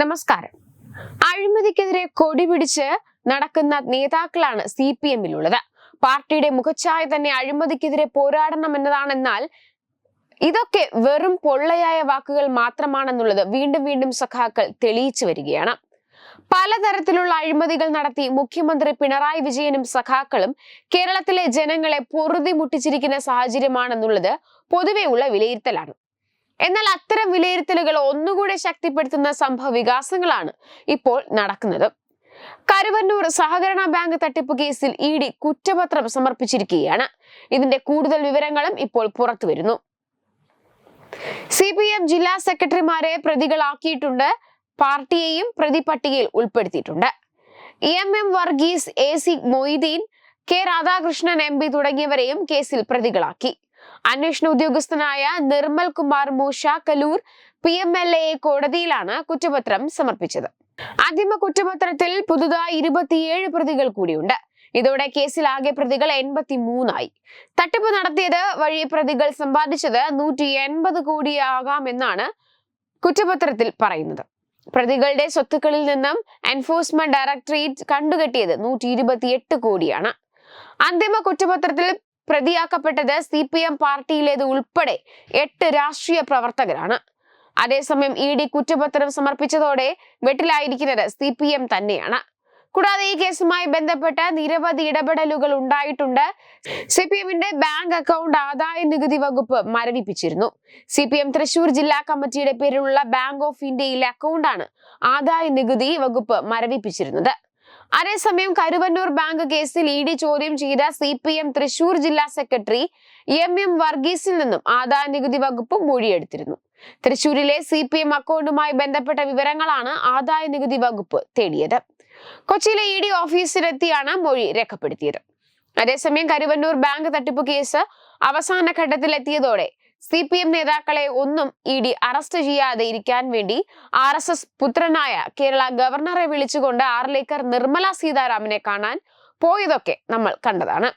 നമസ്കാരം. അഴിമതിക്കെതിരെ കൊടി പിടിച്ച് നടക്കുന്ന നേതാക്കളാണ് സി പി എമ്മിലുള്ളത്. പാർട്ടിയുടെ മുഖച്ഛായ തന്നെ അഴിമതിക്കെതിരെ പോരാടണം എന്നതാണെന്നാൽ ഇതൊക്കെ വെറും പൊള്ളയായ വാക്കുകൾ മാത്രമാണെന്നുള്ളത് വീണ്ടും വീണ്ടും സഖാക്കൾ തെളിയിച്ചു വരികയാണ്. പലതരത്തിലുള്ള അഴിമതികൾ നടത്തി മുഖ്യമന്ത്രി പിണറായി വിജയനും സഖാക്കളും കേരളത്തിലെ ജനങ്ങളെ പൊറുതി മുട്ടിച്ചിരിക്കുന്ന സാഹചര്യമാണെന്നുള്ളത് പൊതുവെയുള്ള വിലയിരുത്തലാണ്. എന്നാൽ അത്തരം വിലയിരുത്തലുകൾ ഒന്നുകൂടെ ശക്തിപ്പെടുത്തുന്ന സംഭവ വികാസങ്ങളാണ് ഇപ്പോൾ നടക്കുന്നത്. കരുവന്നൂർ സഹകരണ ബാങ്ക് തട്ടിപ്പ് കേസിൽ ഇ ഡി കുറ്റപത്രം സമർപ്പിച്ചിരിക്കുകയാണ്. ഇതിന്റെ കൂടുതൽ വിവരങ്ങളും ഇപ്പോൾ പുറത്തു വരുന്നു. സി പി എം ജില്ലാ സെക്രട്ടറിമാരെ പ്രതികളാക്കിയിട്ടുണ്ട്. പാർട്ടിയെയും പ്രതിപട്ടികയിൽ ഉൾപ്പെടുത്തിയിട്ടുണ്ട്. M M Varghese A C Moideen K Radhakrishnan M P തുടങ്ങിയവരെയും കേസിൽ പ്രതികളാക്കി. അന്വേഷണ ഉദ്യോഗസ്ഥനായ Nirmal Kumar Moosha Kaloor P M L A കോടതിയിലാണ് കുറ്റപത്രം സമർപ്പിച്ചത്. അന്തിമ കുറ്റപത്രത്തിൽ പുതുതായി ഇരുപത്തിയേഴ് പ്രതികൾ കൂടിയുണ്ട്. ഇതോടെ കേസിൽ ആകെ പ്രതികൾ എൺപത്തി മൂന്നായി തട്ടിപ്പ് നടത്തിയത് വഴി പ്രതികൾ സമ്പാദിച്ചത് നൂറ്റി എൺപത് കോടിയാകാമെന്നാണ് കുറ്റപത്രത്തിൽ പറയുന്നത്. പ്രതികളുടെ സ്വത്തുക്കളിൽ നിന്നും എൻഫോഴ്സ്മെന്റ് ഡയറക്ടറേറ്റ് കണ്ടുകെട്ടിയത് നൂറ്റി ഇരുപത്തിയെട്ട് കോടിയാണ്. അന്തിമ കുറ്റപത്രത്തിൽ പ്രതിയാക്കപ്പെട്ടത് സി പി എം പാർട്ടിയിലേത് ഉൾപ്പെടെ എട്ട് രാഷ്ട്രീയ പ്രവർത്തകരാണ്. അതേസമയം ഇ ഡി കുറ്റപത്രം സമർപ്പിച്ചതോടെ വെട്ടിലായിരിക്കുന്നത് സി പി എം തന്നെയാണ്. കൂടാതെ ഈ കേസുമായി ബന്ധപ്പെട്ട് നിരവധി ഇടപെടലുകൾ ഉണ്ടായിട്ടുണ്ട്. സി പി എമ്മിന്റെ ബാങ്ക് അക്കൗണ്ട് ആദായ നികുതി വകുപ്പ് മരവിപ്പിച്ചിരുന്നു. സി പി എം തൃശൂർ ജില്ലാ കമ്മിറ്റിയുടെ പേരിലുള്ള ബാങ്ക് ഓഫ് ഇന്ത്യയിലെ അക്കൗണ്ടാണ് ആദായ നികുതി വകുപ്പ് മരവിപ്പിച്ചിരുന്നത്. അതേസമയം കരുവന്നൂർ ബാങ്ക് കേസിൽ ഇ ഡി ചോദ്യം ചെയ്ത സി പി എം തൃശൂർ ജില്ലാ സെക്രട്ടറി എം എം വർഗീസിൽ നിന്നും ആദായ നികുതി വകുപ്പ് മൊഴിയെടുത്തിരുന്നു. തൃശൂരിലെ സി പി എം അക്കൗണ്ടുമായി ബന്ധപ്പെട്ട വിവരങ്ങളാണ് ആദായ നികുതി വകുപ്പ് തേടിയത്. കൊച്ചിയിലെ ഇ ഡി ഓഫീസിലെത്തിയാണ് മൊഴി രേഖപ്പെടുത്തിയത്. അതേസമയം കരുവന്നൂർ ബാങ്ക് തട്ടിപ്പ് കേസ് അവസാന ഘട്ടത്തിലെത്തിയതോടെ സി പി എം നേതാക്കളെ ഒന്നും ഇ ഡി അറസ്റ്റ് ചെയ്യാതെ ഇരിക്കാൻ വേണ്ടി ആർ എസ് എസ് പുത്രനായ കേരള ഗവർണറെ വിളിച്ചുകൊണ്ട് ആർലേക്കർ നിർമ്മല സീതാരാമനെ കാണാൻ പോയതൊക്കെ നമ്മൾ കണ്ടതാണ്.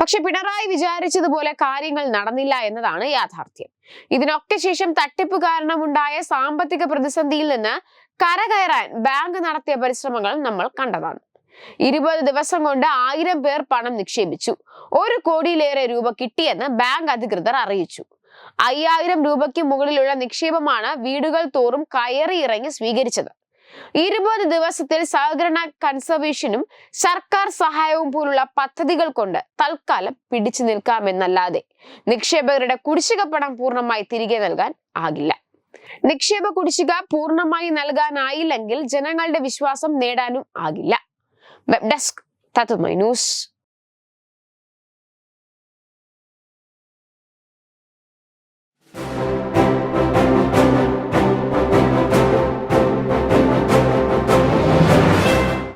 പക്ഷെ പിണറായി വിചാരിച്ചതുപോലെ കാര്യങ്ങൾ നടന്നില്ല എന്നതാണ് യാഥാർത്ഥ്യം. ഇതിനൊക്കെ ശേഷം തട്ടിപ്പ് കാരണമുണ്ടായ സാമ്പത്തിക പ്രതിസന്ധിയിൽ നിന്ന് കരകയറാൻ ബാങ്ക് നടത്തിയ പരിശ്രമങ്ങൾ നമ്മൾ കണ്ടതാണ്. ഇരുപത് ദിവസം കൊണ്ട് ആയിരം പേർ പണം നിക്ഷേപിച്ചു. ഒരു കോടിയിലേറെ രൂപ കിട്ടിയെന്ന് ബാങ്ക് അധികൃതർ അറിയിച്ചു. അയ്യായിരം രൂപയ്ക്ക് മുകളിലുള്ള നിക്ഷേപമാണ് വീടുകൾ തോറും കയറി ഇറങ്ങി സ്വീകരിച്ചത്. ഇരുപത് ദിവസത്തിൽ സഹകരണ കൺസർവേഷനും സർക്കാർ സഹായവും പോലുള്ള പദ്ധതികൾ കൊണ്ട് തൽക്കാലം പിടിച്ചു നിൽക്കാമെന്നല്ലാതെ നിക്ഷേപകരുടെ കുടിശ്ശിക പണം പൂർണമായി തിരികെ നൽകാൻ ആകില്ല. നിക്ഷേപ കുടിശ്ശിക പൂർണമായി നൽകാനായില്ലെങ്കിൽ ജനങ്ങളുടെ വിശ്വാസം നേടാനും ആകില്ല. Web desk Tatwamayi news.